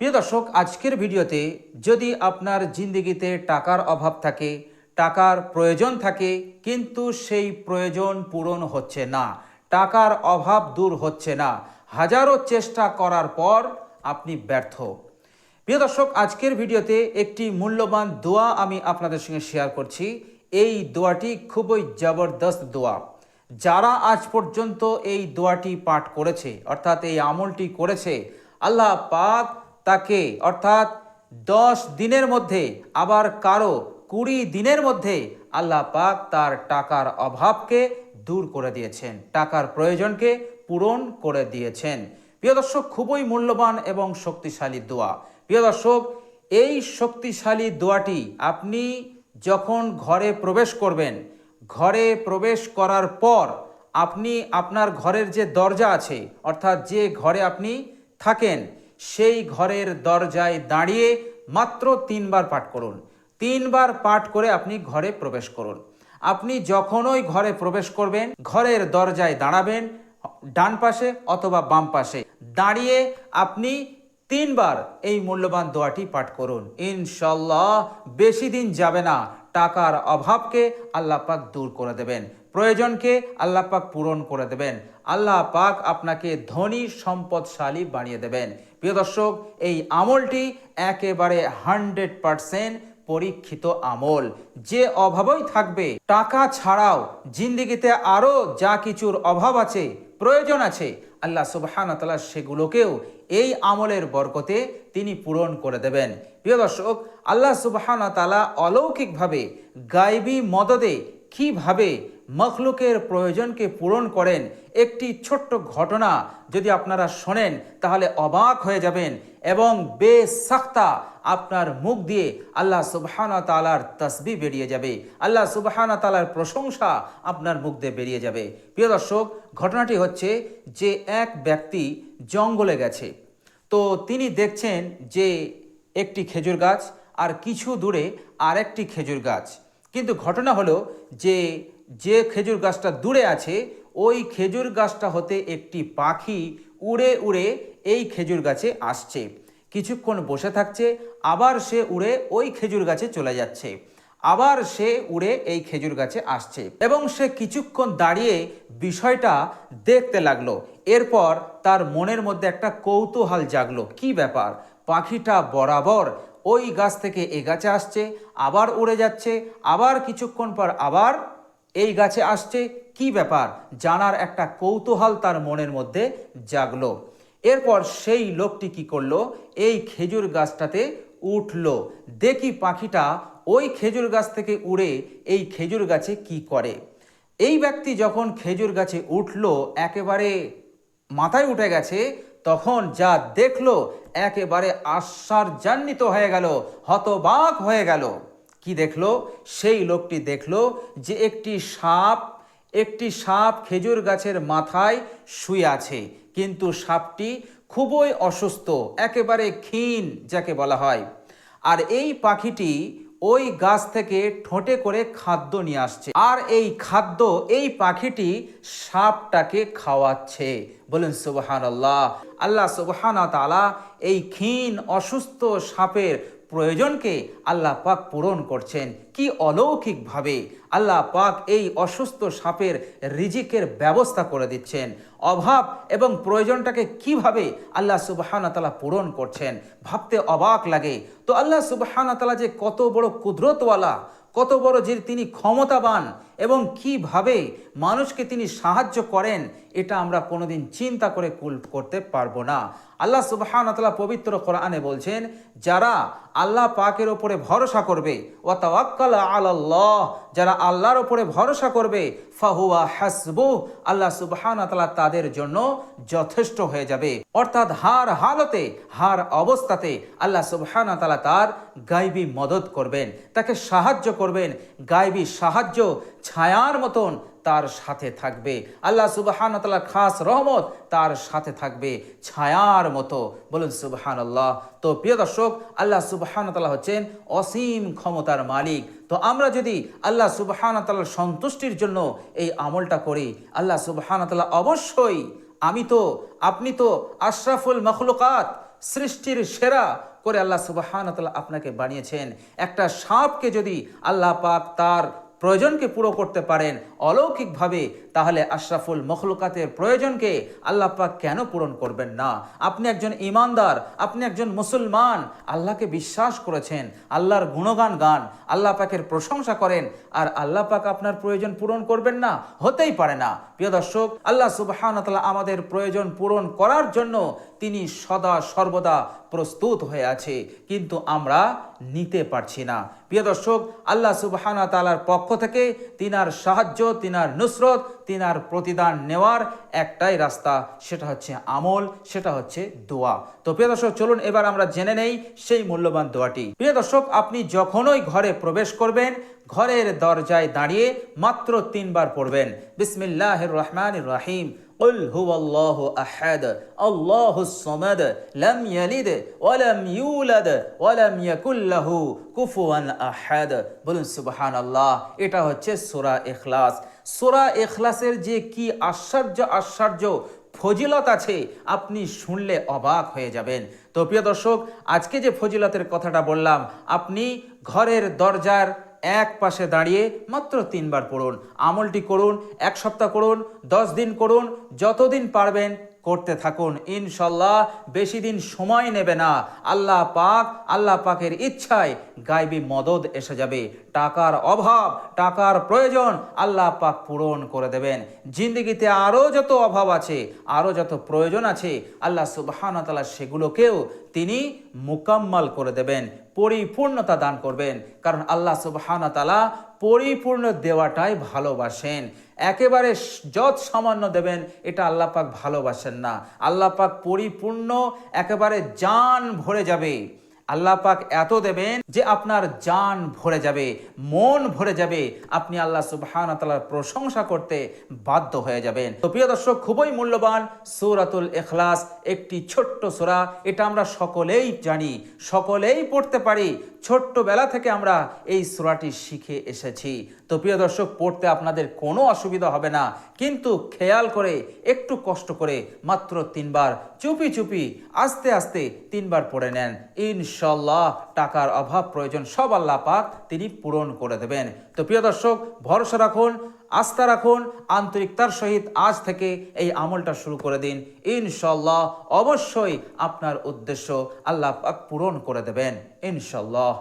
প্রিয় দর্শক, আজকের ভিডিওতে যদি আপনার জিন্দগিতে টাকার অভাব থাকে, টাকার প্রয়োজন থাকে, কিন্তু সেই প্রয়োজন পূরণ হচ্ছে না, টাকার অভাব দূর হচ্ছে না, হাজারো চেষ্টা করার পর আপনি ব্যর্থ। প্রিয় দর্শক, আজকের ভিডিওতে একটি মূল্যবান দোয়া আমি আপনাদের সঙ্গে শেয়ার করছি। এই দোয়াটি খুবই জবরদস্ত দোয়া। যারা আজ পর্যন্ত এই দোয়াটি পাঠ করেছে, অর্থাৎ এই আমলটি করেছে, আল্লাহ পাক তাকে, অর্থাৎ দশ দিনের মধ্যে, আবার কারও কুড়ি দিনের মধ্যে আল্লাহ পাক তার টাকার অভাবকে দূর করে দিয়েছেন, টাকার প্রয়োজনকে পূরণ করে দিয়েছেন। প্রিয় দর্শক, খুবই মূল্যবান এবং শক্তিশালী দোয়া। প্রিয় দর্শক, এই শক্তিশালী দোয়াটি আপনি যখন ঘরে প্রবেশ করবেন, ঘরে প্রবেশ করার পর আপনি আপনার ঘরের যে দরজা আছে, অর্থাৎ যে ঘরে আপনি থাকেন সেই ঘরের দরজায় দাঁড়িয়ে মাত্র তিনবার পাঠ করুন। তিনবার পাঠ করে আপনি ঘরে প্রবেশ করুন। আপনি যখনই ঘরে প্রবেশ করবেন, ঘরের দরজায় দাঁড়াবেন, ডান পাশে অথবা বাম পাশে দাঁড়িয়ে আপনি তিনবার এই মূল্যবান দোয়াটি পাঠ করুন। ইনশাল্লাহ বেশি দিন যাবে না, টাকার অভাবকে আল্লাহ পাক দূর করে দেবেন। প্রয়োজনকে আল্লাহ পাক পূরণ করে দেবেন। আল্লাহ পাক আপনাকে ধনী, সম্পদশালী বানিয়ে দেবেন। প্রিয় দর্শক, এই আমলটি একেবারে হান্ড্রেড পারসেন্ট পরীক্ষিত আমল। যে অভাবই থাকবে, টাকা ছাড়াও জিন্দিগিতে আরও যা কিছুর অভাব আছে, প্রয়োজন আছে, আল্লাহ সুবহান তালা সেগুলোকেও এই আমলের বরকতে তিনি পূরণ করে দেবেন। প্রিয় দর্শক, আল্লাহ সুবহান তালা অলৌকিকভাবে গাইবী মদদে কীভাবে মখলুকের প্রয়োজনকে পূরণ করেন একটি ছোট্ট ঘটনা যদি আপনারা শোনেন, তাহলে অবাক হয়ে যাবেন এবং বেসাক্তা আপনার মুখ দিয়ে আল্লাহ সুবহানা তালার তসবি বেরিয়ে যাবে। আল্লাহ সুবহানা তালার প্রশংসা আপনার মুখ দিয়ে বেরিয়ে যাবে। প্রিয় দর্শক, ঘটনাটি হচ্ছে যে এক ব্যক্তি জঙ্গলে গেছে। তো তিনি দেখছেন যে একটি খেজুর গাছ আর কিছু দূরে আরেকটি খেজুর গাছ। কিন্তু ঘটনা হলো যে যে খেজুর গাছটা দূরে আছে, ওই খেজুর গাছটা হতে একটি পাখি উড়ে উড়ে এই খেজুর গাছে আসছে। কিছুক্ষণ বসে থাকছে, আবার সে উড়ে ওই খেজুর গাছে চলে যাচ্ছে। আবার সে উড়ে এই খেজুর গাছে আসছে এবং সে কিছুক্ষণ দাঁড়িয়ে বিষয়টা দেখতে লাগল। এরপর তার মনের মধ্যে একটা কৌতূহল জাগলো। কি ব্যাপার? পাখিটা বরাবর ওই গাছ থেকে এ গাছে আসছে, আবার উড়ে যাচ্ছে, আবার কিছুক্ষণ পর আবার এই গাছে আসছে কি ব্যাপার? জানার একটা কৌতূহল তার মনের মধ্যে জাগলো। এরপর সেই লোকটি কি করল? এই খেজুর গাছটাতে উঠল। দেখি পাখিটা ওই খেজুর গাছ থেকে উড়ে এই খেজুর গাছে কি করে। এই ব্যক্তি যখন খেজুর গাছে উঠল, একেবারে মাথায় উঠে গেছে, তখন যা দেখল, একেবারে আশ্চর্যান্বিত হয়ে গেল, হতবাক হয়ে গেল। কি দেখল? সেই লোকটি দেখল যে একটি সাপ একটি সাপ খেজুর গাছের মাথায় শুয়ে আছে। কিন্তু সাপটি খুবই অসুস্থ, একেবারে ক্ষীণ যাকে বলা হয়। আর এই পাখিটি ওই গাছ থেকে ঠোঁটে করে খাদ্য নিয়ে আসছে। আর এই খাদ্য, এই পাখিটি সাপটাকে খাওয়াচ্ছে। বলেন সুবহান আল্লাহ আল্লাহ সুবহান তালা এই ক্ষীণ, অসুস্থ সাপের প্রয়োজনকে আল্লাহ পাক পূরণ করছেন। কি অলৌকিকভাবে আল্লাহ পাক এই অসুস্থ সাপের রিজিকের ব্যবস্থা করে দিচ্ছেন। অভাব এবং প্রয়োজনটাকে কীভাবে আল্লাহ সুবাহানতালা পূরণ করছেন ভাবতে অবাক লাগে। তো আল্লাহ সুবাহানতালা যে কত বড় কুদরতওয়ালা, কত বড় যে তিনি ক্ষমতাবান এবং কীভাবে মানুষকে তিনি সাহায্য করেন, এটা আমরা কোনোদিন চিন্তা করে কুল করতে পারব না। আল্লাহ সুবাহানতালা পবিত্র কোরআনে বলছেন, যারা আল্লাহ পাকের ওপরে ভরসা করবে ও তাওয়াক্কাল আল্লাহ যারা আল্লাহর ওপরে ভরসা করবে, ফাহুয়া হাসবু আল্লাহ সুবাহানতালা তাদের জন্য যথেষ্ট হয়ে যাবে। অর্থাৎ হার হালতে, হার অবস্থাতে আল্লাহ সুবাহানতালা তার গাইবী মদত করবেন, তাকে সাহায্য করবেন। গাইবী সাহায্য ছায়ার মতন তার সাথে থাকবে। আল্লাহ সুবাহান তাল্লাহ খাস রহমত তার সাথে থাকবে ছায়ার মতো। বলুন সুবাহান আল্লাহ তো প্রিয় দর্শক, আল্লাহ সুবাহান তাল্লাহ হচ্ছেন অসীম ক্ষমতার মালিক। তো আমরা যদি আল্লাহ সুবাহান তাল্লাহ সন্তুষ্টির জন্য এই আমলটা করি, আল্লাহ সুবাহান তাল্লাহ অবশ্যই আমি তো, আপনি তো আশরাফুল মখলুকাত, সৃষ্টির সেরা করে আল্লাহ সুবাহান আপনাকে বানিয়েছেন। একটা সাপকে যদি আল্লাহ পাক তার প্রয়োজনকে পুরো করতে পারেন অলৌকিকভাবে, তাহলে আশরাফুল মখলুকাতের প্রয়োজনকে আল্লাহ পাক কেন পূরণ করবেন না? আপনি একজন ইমানদার, আপনি একজন মুসলমান, আল্লাহকে বিশ্বাস করেছেন, আল্লাহর গুণগান গান, আল্লাহ পাকের প্রশংসা করেন, আর আল্লাহ পাক আপনার প্রয়োজন পূরণ করবেন না? হতেই পারে না। প্রিয় দর্শক, আল্লাহ সুবাহান আমাদের প্রয়োজন পূরণ করার জন্য তিনি সদা সর্বদা প্রস্তুত হয়ে আছে। কিন্তু আমরা নিতে পারছি না। প্রিয় দর্শক, আল্লাহ সুবহানা তালার পক্ষ থেকে তিনার সাহায্য, তিনার নুসরত, তিনার প্রতিদান নেওয়ার একটাই রাস্তা, সেটা হচ্ছে আমল, সেটা হচ্ছে দোয়া। তো প্রিয় দর্শক, চলুন এবার আমরা জেনে নেই সেই মূল্যবান দোয়াটি। প্রিয় দর্শক, আপনি যখনই ঘরে প্রবেশ করবেন, ঘরের দরজায় দাঁড়িয়ে মাত্র তিনবার পড়বেন। বিসমিল্লাহ রহমান রাহিম। قل هو الله أحد الله الصمد لم يلد ولم يولد ولم يكن له كفوا أحد বলুন সুবহান আল্লাহ এটা হচ্ছে সূরা ইখলাস সূরা ইখলাসের যে কি আশ্চর্য আশ্চর্য ফজিলত আছে আপনি শুনলে অবাক হয়ে যাবেন তো প্রিয় দর্শক আজকে যে ফজিলতের কথাটা বললাম আপনি ঘরের দরজার এক পাশে দাঁড়িয়ে মাত্র তিনবার পড়ুন। আমলটি করুন, এক সপ্তাহ করুন, দশ দিন করুন, যতদিন পারবেন করতে থাকুন। ইনশাল্লাহ বেশি দিন সময় নেবে না। আল্লাহ পাক, আল্লাহ পাকের ইচ্ছায় গাইবি মদদ এসে যাবে। টাকার অভাব, টাকার প্রয়োজন আল্লাহ পাক পূরণ করে দেবেন। জিন্দগিতে আরও যত অভাব আছে, আরও যত প্রয়োজন আছে, আল্লাহ সুবাহানতালা সেগুলোকেও তিনি মুকাম্মাল করে দেবেন, পরিপূর্ণতা দান করবেন। কারণ আল্লাহ সুবাহানতালা পরিপূর্ণ দেওয়াটাই ভালোবাসেন। একেবারে যত সামান্য দেবেন, এটা আল্লাহ পাক ভালোবাসেন না। আল্লাহ পাক পরিপূর্ণ, একেবারে জান ভরে যাবে। আল্লাহ পাক এত দেবেন যে আপনার জান ভরে যাবে, মন ভরে যাবে। আপনি আল্লাহ সুবহান তালার প্রশংসা করতে বাধ্য হয়ে যাবেন। তো প্রিয় দর্শক, খুবই মূল্যবান সৌরাতুল এখলাস একটি ছোট্ট সোরা। এটা আমরা সকলেই জানি, সকলেই পড়তে পারি। ছোট্টবেলা থেকে আমরা এই সোরাটি শিখে এসেছি। তো প্রিয় দর্শক, পড়তে আপনাদের কোনো অসুবিধা হবে না। কিন্তু খেয়াল করে, একটু কষ্ট করে মাত্র তিনবার, চুপি চুপি, আস্তে আস্তে তিনবার পড়ে নেন। ইনশাল্লাহ টাকার অভাব প্রয়োজন, সব আল্লাহ পাক তিনি পূরণ করে দেবেন। তো প্রিয় দর্শক, ভরসা রাখুন, আস্থা রাখুন আন্তরিকতার সহিত আজ থেকে এই আমলটা শুরু করে দিন। ইনশাল্লাহ অবশ্যই আপনার উদ্দেশ্য আল্লাহ পাক পূরণ করে দেবেন ইনশাল্লাহ